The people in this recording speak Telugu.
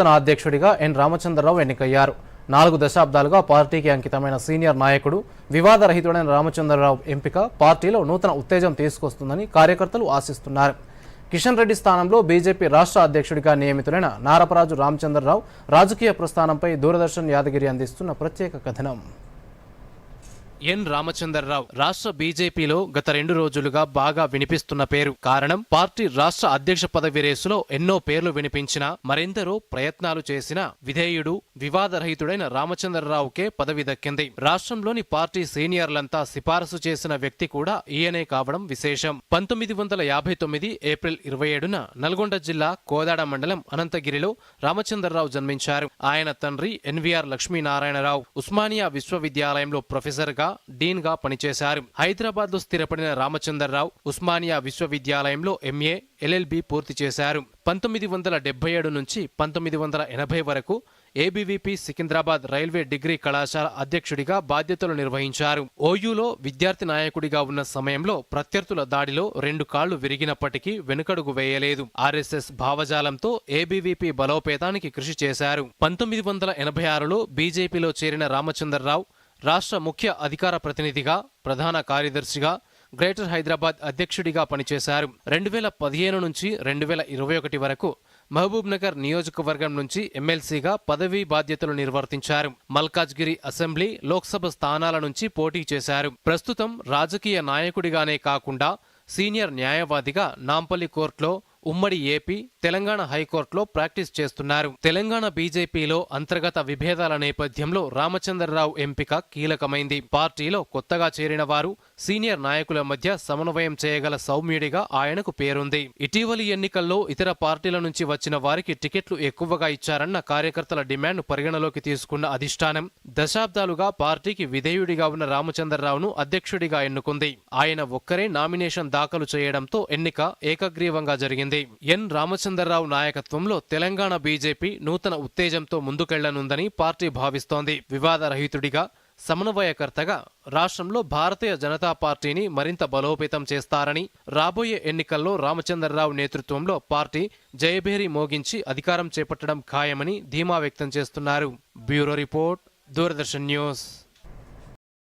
తన అధ్యక్షుడిగా ఎన్ రామచంద్రరావు ఎన్నికయ్యారు. నాలుగు దశాబ్దాలుగా పార్టీకి అంకితమైన సీనియర్ నాయకుడు వివాదరహితుడైన రామచంద్రరావు ఎంపిక పార్టీలో నూతన ఉత్తేజం తీసుకొస్తుందని కార్యకర్తలు ఆశిస్తున్నారు. కిషన్ రెడ్డి స్థానంలో బీజేపీ రాష్ట్ర అధ్యక్షుడిగా నియమితులైన నారపరాజు రామచంద్రరావు రాజకీయ ప్రస్థానంపై దూరదర్శన్ యాదగిరి అందిస్తున్న ప్రత్యేక కథనం. ఎన్ రామచంద్రరావు రాష్ట్ర బీజేపీలో గత రెండు రోజులుగా బాగా వినిపిస్తున్న పేరు. కారణం పార్టీ రాష్ట్ర అధ్యక్ష పదవి రేసులో ఎన్నో పేర్లు వినిపించినా మరెందరో ప్రయత్నాలు చేసినా విధేయుడు వివాదరహితుడైన రామచంద్రరావుకే పదవి దక్కింది. రాష్ట్రంలోని పార్టీ సీనియర్లంతా సిఫారసు చేసిన వ్యక్తి కూడా ఈయనే కావడం విశేషం. పంతొమ్మిది వందల యాభై తొమ్మిది ఏప్రిల్ ఇరవై ఏడున నల్గొండ జిల్లా కోదాడ మండలం అనంతగిరిలో రామచంద్రరావు జన్మించారు. ఆయన తండ్రి ఎన్వీఆర్ లక్ష్మీనారాయణరావు. ఉస్మానియా విశ్వవిద్యాలయంలో ప్రొఫెసర్ గా డీన్గా పనిచేశారు. హైదరాబాద్లో స్థిరపడిన రామచంద్రరావు ఉస్మానియా విశ్వవిద్యాలయంలో ఎంఏ ఎల్ఎల్బి పూర్తి చేశారు. పంతొమ్మిది వందల డెబ్బై ఏడు నుంచి పంతొమ్మిది వందల ఎనభై వరకు ఏబీవీపీ సికింద్రాబాద్ రైల్వే డిగ్రీ కళాశాల అధ్యక్షుడిగా బాధ్యతలు నిర్వహించారు. ఓయూలో విద్యార్థి నాయకుడిగా ఉన్న సమయంలో ప్రత్యర్థుల దాడిలో రెండు కాళ్ళు విరిగినప్పటికీ వెనుకడుగు వేయలేదు. ఆర్ఎస్ఎస్ భావజాలంతో ఏబీవీపీ బలోపేతానికి కృషి చేశారు. పంతొమ్మిది వందల ఎనభై ఆరులో బీజేపీలో చేరిన రామచంద్రరావు రాష్ట్ర ముఖ్య అధికార ప్రతినిధిగా ప్రధాన కార్యదర్శిగా గ్రేటర్ హైదరాబాద్ అధ్యక్షుడిగా పనిచేశారు. రెండు వేల పదిహేను నుంచి రెండు వేల ఇరవై ఒకటి వరకు మహబూబ్ నగర్ నియోజకవర్గం నుంచి ఎమ్మెల్సీగా పదవీ బాధ్యతలు నిర్వర్తించారు. మల్కాజ్గిరి అసెంబ్లీ లోక్సభ స్థానాల నుంచి పోటీ చేశారు. ప్రస్తుతం రాజకీయ నాయకుడిగానే కాకుండా సీనియర్ న్యాయవాదిగా నాంపల్లి కోర్టులో ఉమ్మడి ఏపీ తెలంగాణ హైకోర్టులో ప్రాక్టీస్ చేస్తున్నారు. తెలంగాణ బీజేపీలో అంతర్గత విభేదాల నేపథ్యంలో రామచంద్రరావు ఎంపిక కీలకమైంది. పార్టీలో కొత్తగా చేరిన వారు సీనియర్ నాయకుల మధ్య సమన్వయం చేయగల సౌమ్యుడిగా ఆయనకు పేరుంది. ఇటీవలి ఎన్నికల్లో ఇతర పార్టీల నుంచి వచ్చిన వారికి టికెట్లు ఎక్కువగా ఇచ్చారన్న కార్యకర్తల డిమాండ్ పరిగణలోకి తీసుకున్న అధిష్టానం దశాబ్దాలుగా పార్టీకి విధేయుడిగా ఉన్న రామచంద్రరావును అధ్యక్షుడిగా ఎన్నుకుంది. ఆయన ఒక్కరే నామినేషన్ దాఖలు చేయడంతో ఎన్నిక ఏకగ్రీవంగా జరిగింది. ఎన్. రామచంద్రరావు నాయకత్వంలో తెలంగాణ బీజేపీ నూతన ఉత్తేజంతో ముందుకెళ్ళనుందని పార్టీ భావిస్తోంది. వివాదరహితుడిగా సమన్వయకర్తగా రాష్ట్రంలో భారతీయ జనతా పార్టీని మరింత బలోపేతం చేస్తారని రాబోయే ఎన్నికల్లో రామచంద్రరావు నేతృత్వంలో పార్టీ జయభేరి మోగించి అధికారం చేపట్టడం ఖాయమని ధీమా వ్యక్తం చేస్తున్నారు. Bureau report Doordarshan news.